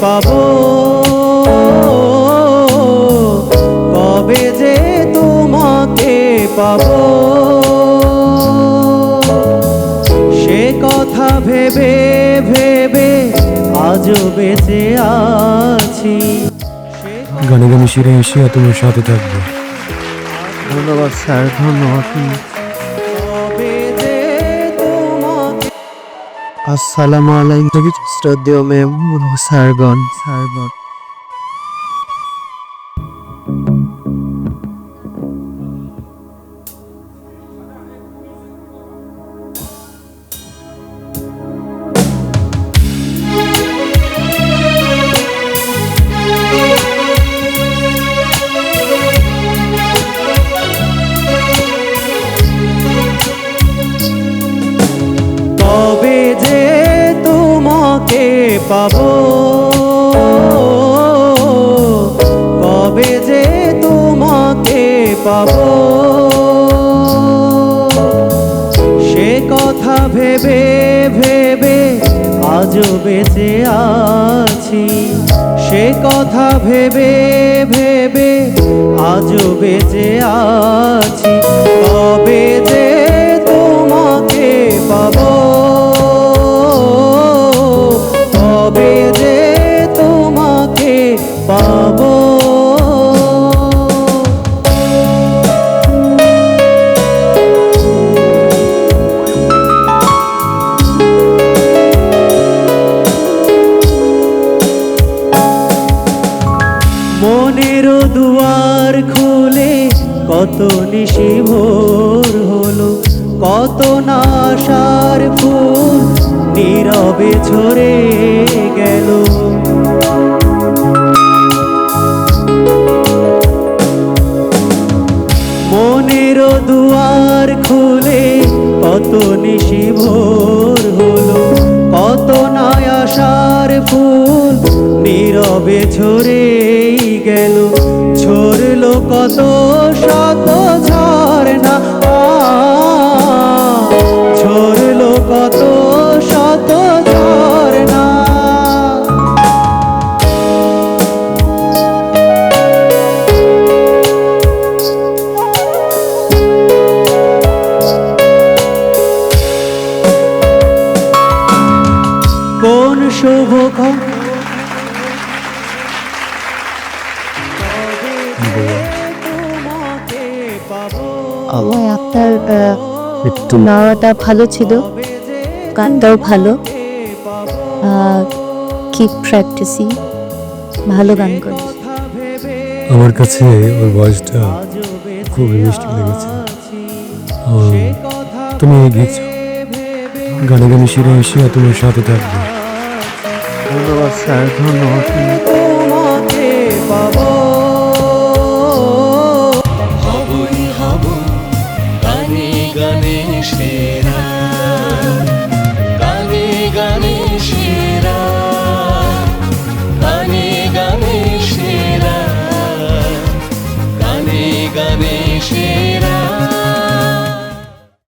পাবো। কবে যে তোমাকে পাবো। সে কথা ভেবে ভেবে আজও বেঁচে আছি। গানে গানে শিরে এসে তোমার সাথে থাকব। ধন্যবাদ স্যার ধন্যবাদ। আসসালামু আলাইকুম। শ্রদ্ধেয় মেম সারগন স্যারগণ। পাবো। কবে যে তোমাকে পাবো। সে কথা ভেবে ভেবে আজও বেঁচে আছি। সে কথা ভেবে ভেবে আজও বেঁচে আছি। দুয়ার খুলে কত নিশি ভোর হলো, কত নাশার ফুল নীরবে ঝরে গেল। মনের দুয়ার খুলে কত নিশি ভোর হলো, কত নয়াশার ফুল নীরবে ঝরেই গেল। ঝরলো কত শত ঝরনা ঝরলো কত শত ঝরনা কোন শুভ আপনার একটু নাড়াটা ভালো ছিল গানটাও ভালো। কিপ প্র্যাকটিসিং ভালো গান করে আমার কাছে ওর ভয়েসটা খুবই মিষ্টি লেগেছে। তুমি যাও। গানে গানে শিরে এসে তোমার সাথে থাকব। ধন্যবাদ স্যার ধন্যবাদ।